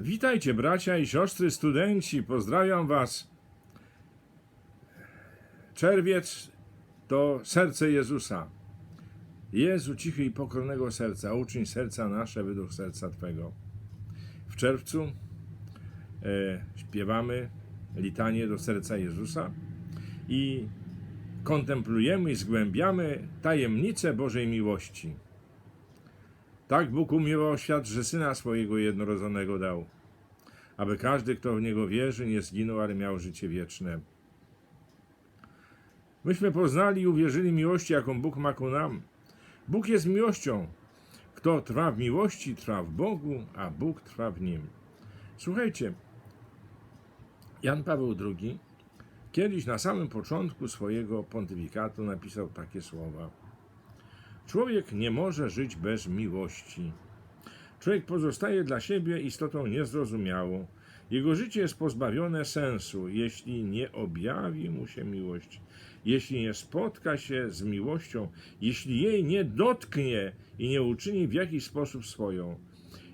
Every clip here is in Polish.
Witajcie bracia i siostry, studenci, pozdrawiam was. Czerwiec to serce Jezusa. Jezu cichy i pokornego serca, uczyń serca nasze według serca Twego. W czerwcu e, śpiewamy litanie do serca Jezusa i kontemplujemy i zgłębiamy tajemnicę Bożej miłości. Tak Bóg umiłował świat, że Syna swojego jednorodzonego dał, aby każdy, kto w Niego wierzy, nie zginął, ale miał życie wieczne. Myśmy poznali i uwierzyli miłości, jaką Bóg ma ku nam. Bóg jest miłością. Kto trwa w miłości, trwa w Bogu, a Bóg trwa w nim. Słuchajcie, Jan Paweł II kiedyś na samym początku swojego pontyfikatu napisał takie słowa. Człowiek nie może żyć bez miłości. Człowiek pozostaje dla siebie istotą niezrozumiałą. Jego życie jest pozbawione sensu, jeśli nie objawi mu się miłość, jeśli nie spotka się z miłością, jeśli jej nie dotknie i nie uczyni w jakiś sposób swoją,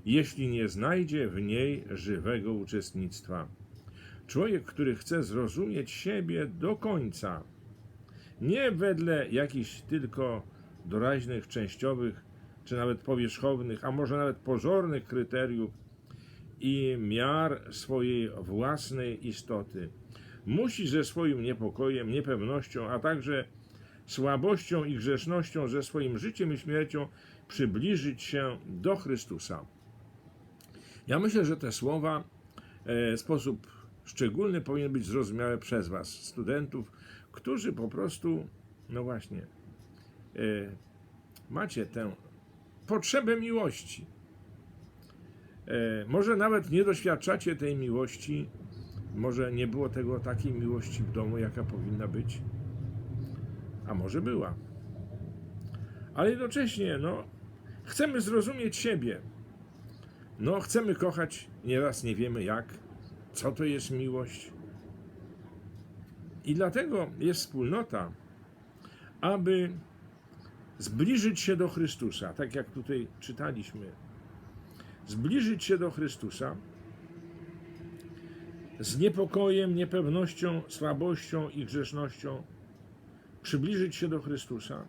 jeśli nie znajdzie w niej żywego uczestnictwa. Człowiek, który chce zrozumieć siebie do końca, nie wedle jakichś tylko doraźnych, częściowych, czy nawet powierzchownych, a może nawet pozornych kryteriów i miar swojej własnej istoty. Musi ze swoim niepokojem, niepewnością, a także słabością i grzesznością, ze swoim życiem i śmiercią przybliżyć się do Chrystusa. Ja myślę, że te słowa e, w sposób szczególny powinny być zrozumiałe przez Was, studentów, którzy po prostu, no właśnie, macie tę potrzebę miłości. E, może nawet nie doświadczacie tej miłości, może nie było tego takiej miłości w domu, jaka powinna być, a może była. Ale jednocześnie, no, chcemy zrozumieć siebie. No, chcemy kochać, nieraz nie wiemy jak, co to jest miłość. I dlatego jest wspólnota, aby zbliżyć się do Chrystusa, tak jak tutaj czytaliśmy. Zbliżyć się do Chrystusa z niepokojem, niepewnością, słabością i grzesznością, przybliżyć się do Chrystusa,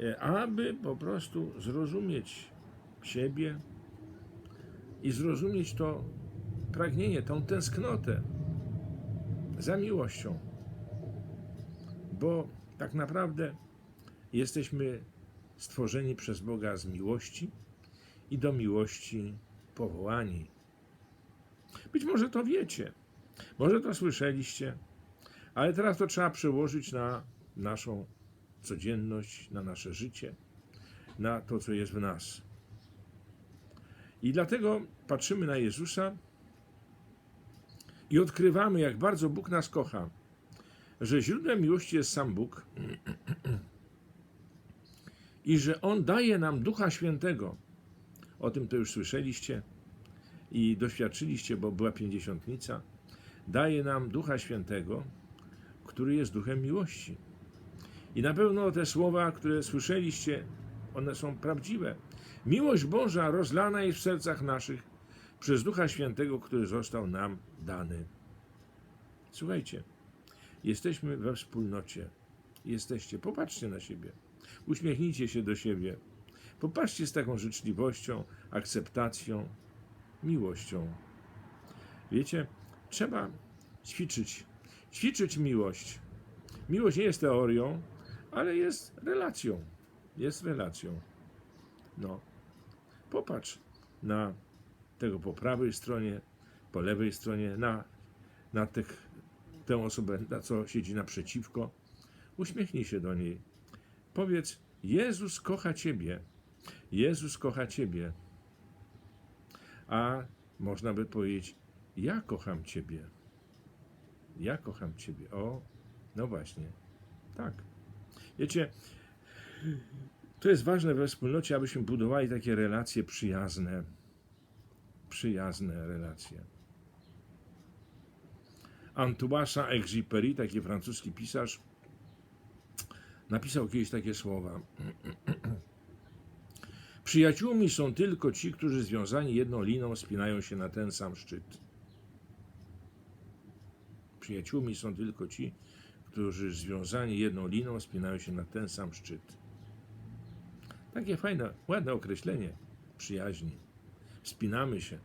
e, aby po prostu zrozumieć siebie i zrozumieć to pragnienie, tą tęsknotę za miłością. Bo tak naprawdę Jesteśmy stworzeni przez Boga z miłości i do miłości powołani. Być może to wiecie, może to słyszeliście, ale teraz to trzeba przełożyć na naszą codzienność, na nasze życie, na to, co jest w nas. I dlatego patrzymy na Jezusa i odkrywamy, jak bardzo Bóg nas kocha, że źródłem miłości jest sam Bóg i że On daje nam Ducha Świętego. O tym to już słyszeliście i doświadczyliście, bo była pięćdziesiątnica. Daje nam Ducha Świętego, który jest duchem miłości. I na pewno te słowa, które słyszeliście, one są prawdziwe. Miłość Boża rozlana jest w sercach naszych przez Ducha Świętego, który został nam dany. Słuchajcie, jesteśmy we wspólnocie. Jesteście. Popatrzcie na siebie. Uśmiechnijcie się do siebie. Popatrzcie z taką życzliwością, akceptacją, miłością. Wiecie, trzeba ćwiczyć. Ćwiczyć miłość. Miłość nie jest teorią, ale jest relacją. Jest relacją. No, popatrz na tego po prawej stronie, po lewej stronie, na, na tych, tę osobę, na co siedzi naprzeciwko. Uśmiechnij się do niej Powiedz: Jezus kocha Ciebie. Jezus kocha Ciebie. A można by powiedzieć: Ja kocham Ciebie. Ja kocham Ciebie. O, no właśnie. Tak. Wiecie, to jest ważne we wspólnocie, abyśmy budowali takie relacje przyjazne. Przyjazne relacje. Antoine Saint-Exupéry, taki francuski pisarz, napisał kiedyś takie słowa. Przyjaciółmi są tylko ci, którzy związani jedną liną spinają się na ten sam szczyt. Przyjaciółmi są tylko ci, którzy związani jedną liną spinają się na ten sam szczyt. Takie fajne, ładne określenie przyjaźni. Wspinamy się.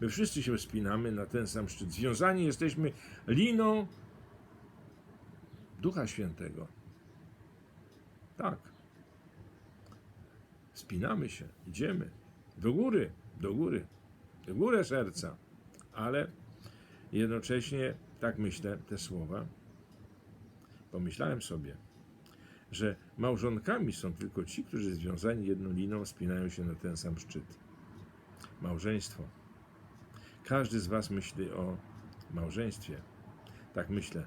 My wszyscy się wspinamy na ten sam szczyt. Związani jesteśmy liną Ducha Świętego. Tak. Wspinamy się, idziemy do góry, do góry, do góry serca. Ale jednocześnie, tak myślę, te słowa, pomyślałem sobie, że małżonkami są tylko ci, którzy związani jedną liną spinają się na ten sam szczyt. Małżeństwo. Każdy z Was myśli o małżeństwie. Tak myślę,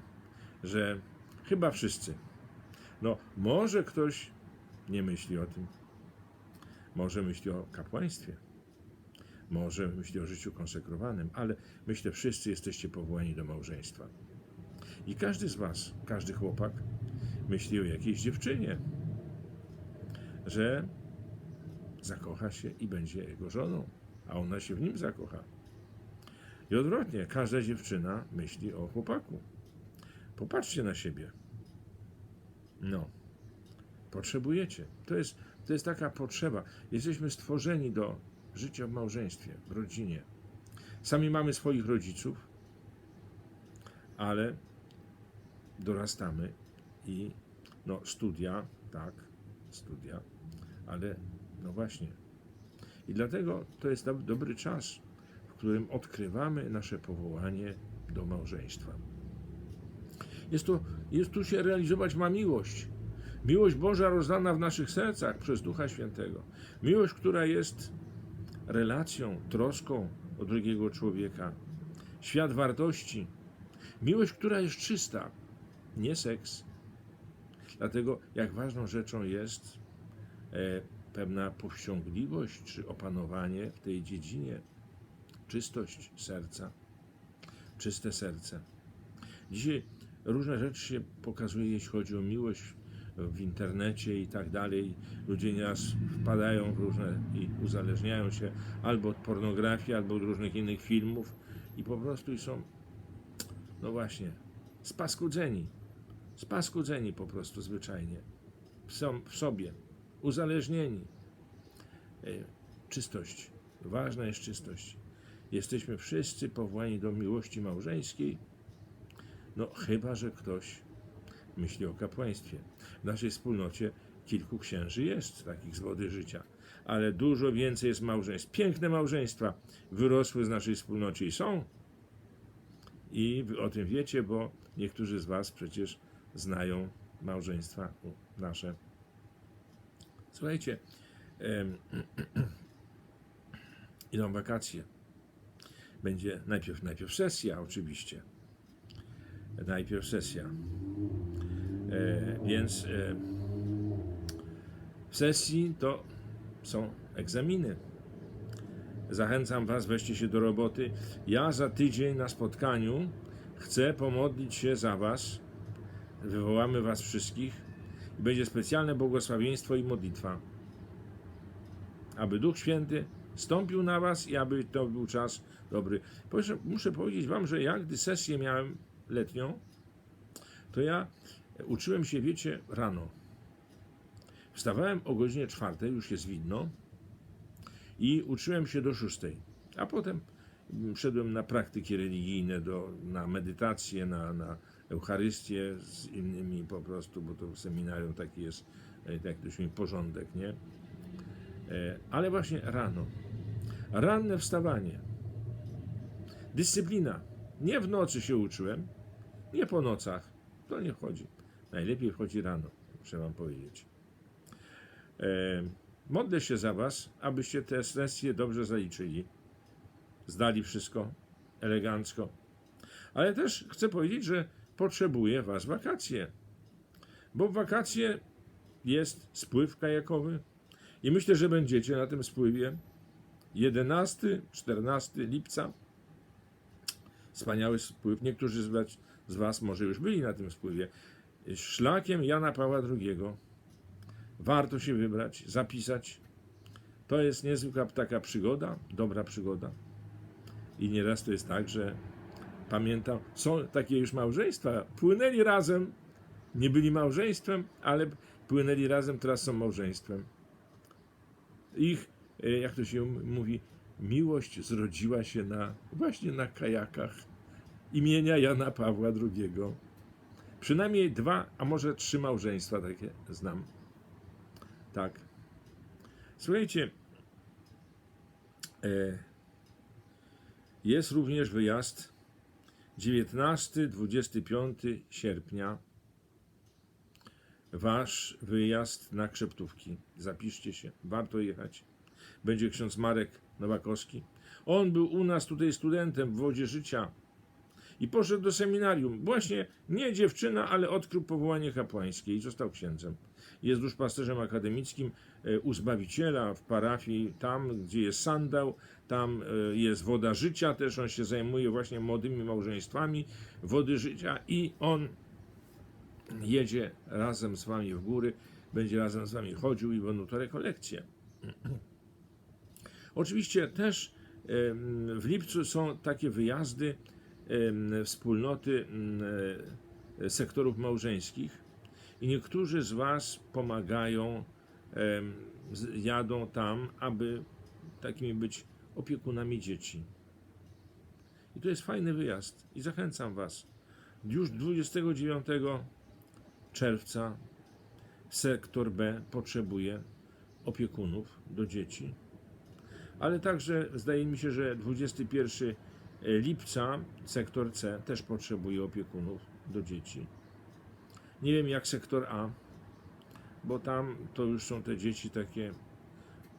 że chyba wszyscy. No, może ktoś nie myśli o tym. Może myśli o kapłaństwie. Może myśli o życiu konsekrowanym, ale myślę, wszyscy jesteście powołani do małżeństwa. I każdy z Was, każdy chłopak, myśli o jakiejś dziewczynie, że zakocha się i będzie jego żoną, a ona się w nim zakocha. I odwrotnie, każda dziewczyna myśli o chłopaku. Popatrzcie na siebie. No, potrzebujecie. To jest, to jest taka potrzeba. Jesteśmy stworzeni do życia w małżeństwie, w rodzinie. Sami mamy swoich rodziców, ale dorastamy i no, studia, tak, studia, ale no właśnie. I dlatego to jest dob- dobry czas, w którym odkrywamy nasze powołanie do małżeństwa. Jest to, jest tu się realizować ma miłość. Miłość Boża rozdana w naszych sercach przez Ducha Świętego. Miłość, która jest relacją, troską o drugiego człowieka. Świat wartości. Miłość, która jest czysta, nie seks. Dlatego jak ważną rzeczą jest e, pewna powściągliwość czy opanowanie w tej dziedzinie, czystość serca, czyste serce. Dzisiaj różne rzeczy się pokazuje, jeśli chodzi o miłość w internecie i tak dalej. Ludzie nieraz wpadają w różne i uzależniają się albo od pornografii, albo od różnych innych filmów i po prostu są, no właśnie, spaskudzeni. Spaskudzeni po prostu zwyczajnie. Są w sobie, uzależnieni. E, Czystość. Ważna jest czystość. Jesteśmy wszyscy powołani do miłości małżeńskiej, no chyba, że ktoś myśli o kapłaństwie. W naszej wspólnocie kilku księży jest, takich z wody życia, ale dużo więcej jest małżeństw. Piękne małżeństwa wyrosły z naszej wspólnocie i są. I o tym wiecie, bo niektórzy z Was przecież znają małżeństwa nasze. Słuchajcie, idą wakacje. Będzie najpierw, najpierw sesja, oczywiście. Najpierw sesja. E, więc e, w sesji to są egzaminy. Zachęcam Was, weźcie się do roboty. Ja za tydzień na spotkaniu chcę pomodlić się za Was. Wywołamy Was wszystkich. Będzie specjalne błogosławieństwo i modlitwa. Aby Duch Święty stąpił na Was i aby to był czas dobry. Muszę powiedzieć Wam, że ja, gdy sesję miałem letnią, to ja uczyłem się, wiecie, rano. Wstawałem o godzinie czwartej, już jest widno, i uczyłem się do szóstej. A potem szedłem na praktyki religijne, do, na medytację, na, na Eucharystię z innymi po prostu, bo to seminarium taki jest, e, tak to się porządek, nie? E, Ale właśnie rano. Ranne wstawanie. Dyscyplina. Nie w nocy się uczyłem, nie po nocach. To nie chodzi. Najlepiej wchodzi rano, muszę Wam powiedzieć. E, modlę się za Was, abyście te sesje dobrze zaliczyli. Zdali wszystko elegancko. Ale też chcę powiedzieć, że potrzebuję Was wakacje. Bo w wakacje jest spływ kajakowy i myślę, że będziecie na tym spływie 11-14 lipca. Wspaniały spływ. Niektórzy z was, z was może już byli na tym spływie. Szlakiem Jana Pawła II. Warto się wybrać, zapisać. To jest niezwykła taka przygoda, dobra przygoda. I nieraz to jest tak, że pamiętam, są takie już małżeństwa, płynęli razem, nie byli małżeństwem, ale płynęli razem, teraz są małżeństwem. Ich, e, jak to się mówi, miłość zrodziła się na, właśnie na kajakach imienia Jana Pawła II. Przynajmniej dwa, a może trzy małżeństwa takie znam. Tak. Słuchajcie, e, jest również wyjazd 19-25 sierpnia. Wasz wyjazd na Krzeptówki. Zapiszcie się, warto jechać. Będzie ksiądz Marek Nowakowski. On był u nas tutaj studentem w Wodzie Życia i poszedł do seminarium. Właśnie nie dziewczyna, ale odkrył powołanie kapłańskie i został księdzem. Jest duszpasterzem akademickim e, u Zbawiciela w parafii, tam gdzie jest sandał, tam e, jest woda życia, też on się zajmuje właśnie młodymi małżeństwami wody życia i on jedzie razem z wami w góry, będzie razem z wami chodził i będą to rekolekcje. Oczywiście też w lipcu są takie wyjazdy wspólnoty sektorów małżeńskich i niektórzy z Was pomagają, jadą tam, aby takimi być opiekunami dzieci. I to jest fajny wyjazd i zachęcam Was. Już 29 czerwca sektor B potrzebuje opiekunów do dzieci ale także zdaje mi się, że 21 lipca sektor C też potrzebuje opiekunów do dzieci. Nie wiem jak sektor A, bo tam to już są te dzieci takie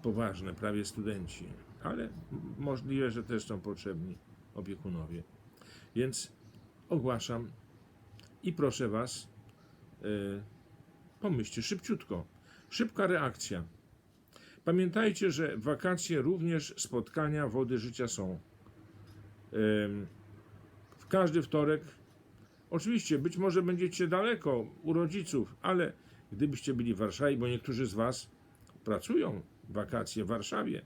poważne, prawie studenci, ale możliwe, że też są potrzebni opiekunowie. Więc ogłaszam i proszę Was, yy, pomyślcie szybciutko, szybka reakcja. Pamiętajcie, że wakacje również spotkania Wody Życia są. W każdy wtorek. Oczywiście, być może będziecie daleko u rodziców, ale gdybyście byli w Warszawie, bo niektórzy z Was pracują wakacje w Warszawie,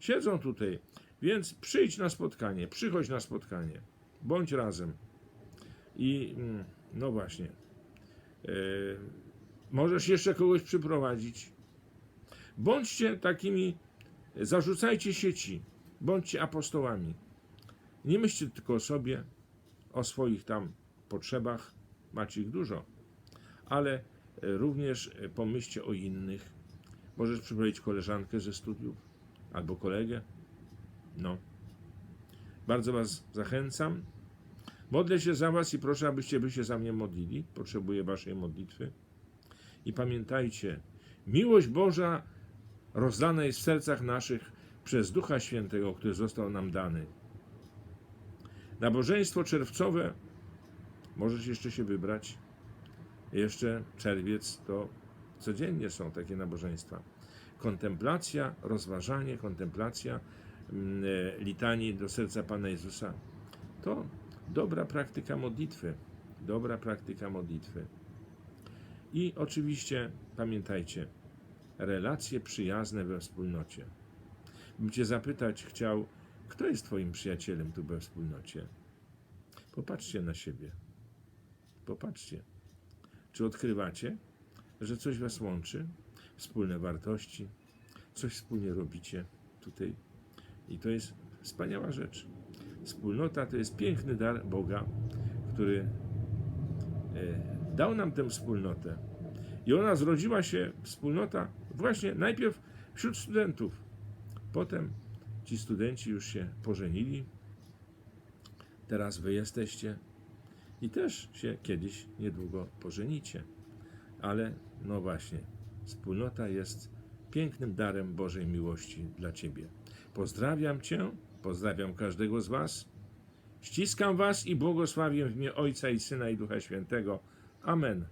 siedzą tutaj, więc przyjdź na spotkanie, przychodź na spotkanie, bądź razem. I mm, no właśnie, yy, możesz jeszcze kogoś przyprowadzić. Bądźcie takimi, zarzucajcie sieci, bądźcie apostołami. Nie myślcie tylko o sobie, o swoich tam potrzebach, macie ich dużo, ale e, również e, pomyślcie o innych. Możesz przyprowadzić koleżankę ze studiów albo kolegę. No. Bardzo Was zachęcam. Modlę się za Was i proszę, abyście by się za mnie modlili. Potrzebuję Waszej modlitwy. I pamiętajcie, miłość Boża rozdana jest w sercach naszych przez Ducha Świętego, który został nam dany. Nabożeństwo czerwcowe możesz jeszcze się wybrać. Jeszcze czerwiec to codziennie są takie nabożeństwa. Kontemplacja, rozważanie, kontemplacja mm, e, litanii do serca Pana Jezusa to dobra praktyka modlitwy. Dobra praktyka modlitwy. I oczywiście pamiętajcie, relacje przyjazne we wspólnocie. Bym Cię zapytać chciał, kto jest Twoim przyjacielem tu we wspólnocie? Popatrzcie na siebie. Popatrzcie. Czy odkrywacie, że coś Was łączy? Wspólne wartości, coś wspólnie robicie tutaj. I to jest wspaniała rzecz. Wspólnota to jest piękny dar Boga, który e, dał nam tę wspólnotę. I ona zrodziła się, wspólnota, właśnie najpierw wśród studentów. Potem ci studenci już się pożenili. Teraz wy jesteście i też się kiedyś niedługo pożenicie. Ale no właśnie, wspólnota jest pięknym darem Bożej miłości dla ciebie. Pozdrawiam cię, pozdrawiam każdego z was. Ściskam was i błogosławię w imię Ojca i Syna i Ducha Świętego. Amen.